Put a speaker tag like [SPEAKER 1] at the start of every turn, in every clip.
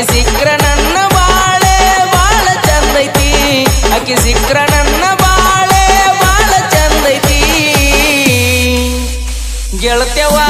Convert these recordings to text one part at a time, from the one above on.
[SPEAKER 1] ಅಕ್ಕಿ ಸಿಕ್ಕ್ರ ನನ್ನ ಬಾಳೆ ಬಾಳ ಚಂದೈತಿ ಅಕ್ಕಿ ಸಿಕ್ಕ್ರ ನನ್ನ ಬಾಳೆ ಬಾಳ ಚಂದೈತಿ ಗೆಳತ್ಯವಾ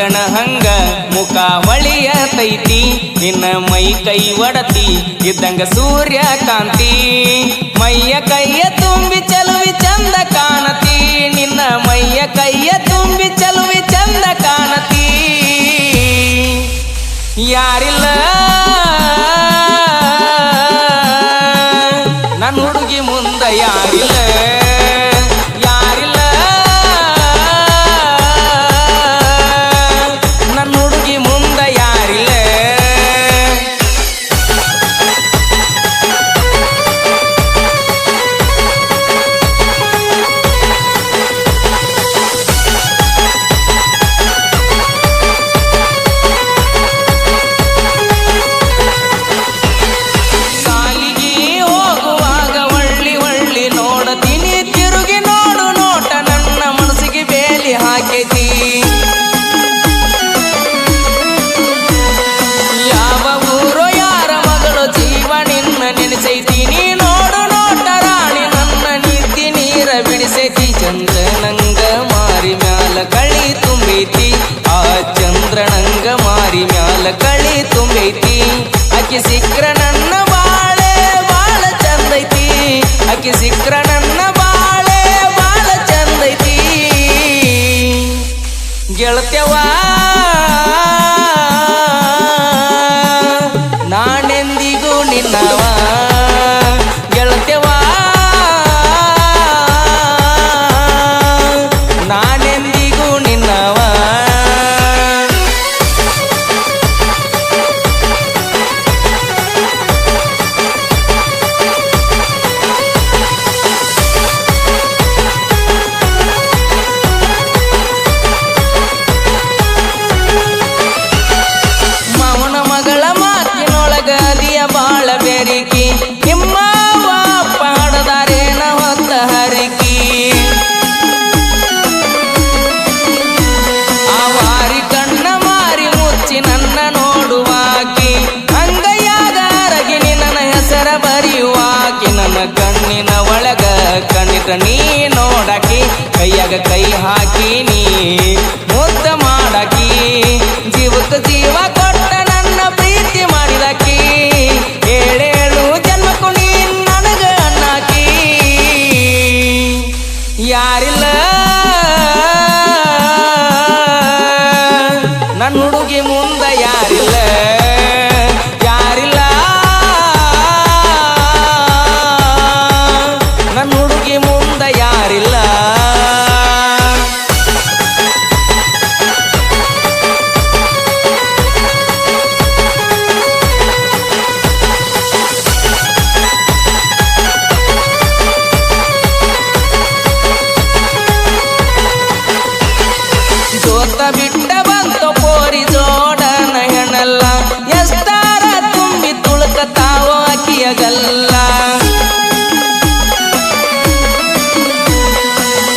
[SPEAKER 1] ಚಂದ್ರನ ಹಂಗ ಮುಖ ಹೊಳಿಯತೈತಿ ನಿನ್ನ ಮೈ ಕೈ ಒಡತಿ, ಇದ್ದಂಗ ಸೂರ್ಯ ಕಾಂತಿ ಮೈಯ ಕೈಯ ತುಂಬಿ ಚಲುವಿ ಚಂದ ಕಾಣತಿ. ನಿನ್ನ ನೀ ನೋಡು ನೋಟ ರಾಣಿ, ನನ್ನ ನಿತ್ಯ ನೀರ ಬಿಡಿಸೈತಿ. ಚಂದ್ರನಂಗ ಮಾರಿ ಮ್ಯಾಲ ಕಳಿ ತುಂಬೈತಿ. ಆ ಚಂದ್ರನಂಗ ಮಾರಿ ಮ್ಯಾಲ ಕಳಿ ತುಂಬೈತಿ. ಅಕ್ಕಿ ಸಿಕ್ರ ನನ್ನ ಬಾಳೆ ಬಾಳ ಚಂದೈತಿ. ಅಕ್ಕಿ ಸಿಕ್ರ ನನ್ನ ಬಾಳೆ ಬಾಳ ಚಂದೈತಿ. ಗೆಳತ್ಯವಾ ನೋಡುವಾಕಿ ಅಂಗಯ್ಯಾದ ಅರಗಿನಿ ನನ್ನ ಹೆಸರ ಬರೆಯುವಾಕಿ, ನನ್ನ ಕಣ್ಣಿನ ಒಳಗ ಕಣ್ಣಿತ ನೀ ನೋಡಾಕಿ, ಕೈಯಾಗ ಕೈ ಹಾಕಿ ನೀ. ಅಕಿಯಗಲ್ಲ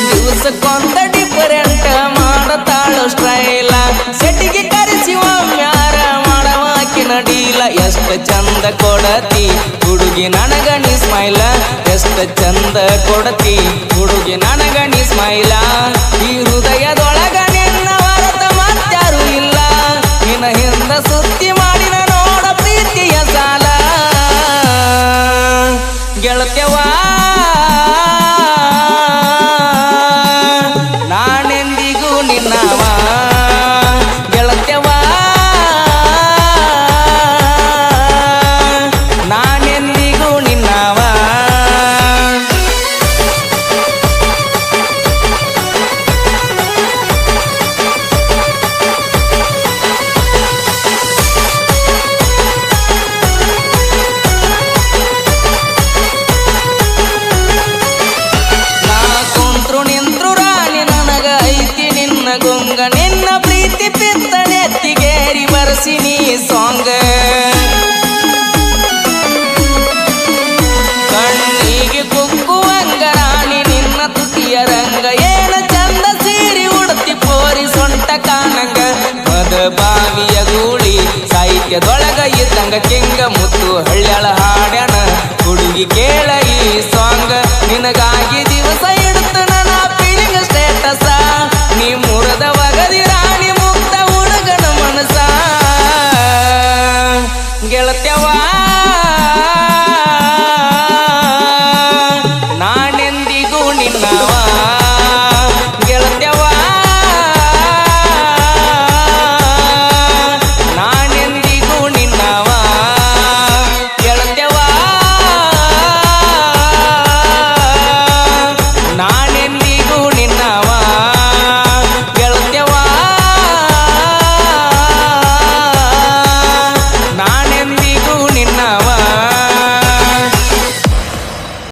[SPEAKER 1] ದಿವಸಕ್ಕೊಂದ ಡಿಫರೆಂಟ್ ಮಾಡತಾಳು ಸ್ಟೈಲ. ಸೆಟಿಗೆ ಕರೆಸಿ ಮ್ಯಾರ ಮಾಡವಾಕಿ ನಡೀಲ ಎಷ್ಟ ಚಂದ ಕೊಡತಿ ಹುಡುಗಿ ನನಗಣಿ ಸ್ಮೈಲ. ಎಷ್ಟ ಚಂದ ಕೊಡತಿ ಹುಡುಗಿ ನನಗಣಿ ಸ್ಮೈಲ. ಈ ಹೃದಯದೊಳಗ ನಿನ್ನವ ಕಳಿಸಿನಿ ಸಾಂಗ ಕಣ್ಣಿಗೆ ಕುಕ್ಕುವಂಗ ರಾಣಿ ನಿನ್ನ ತುಟಿಯ ರಂಗ ಏನ ಚಂದ ಸೀರಿ ಉಡುತ್ತಿ ಪೋರಿ ಸೊಂಟ ಕಾಣಂಗ ಮದ ಬಾವಿಯ ಗೂಳಿ ಸಾಹಿತ್ಯದೊಳಗ ಇದ್ದಂಗ ಕೆಂಗ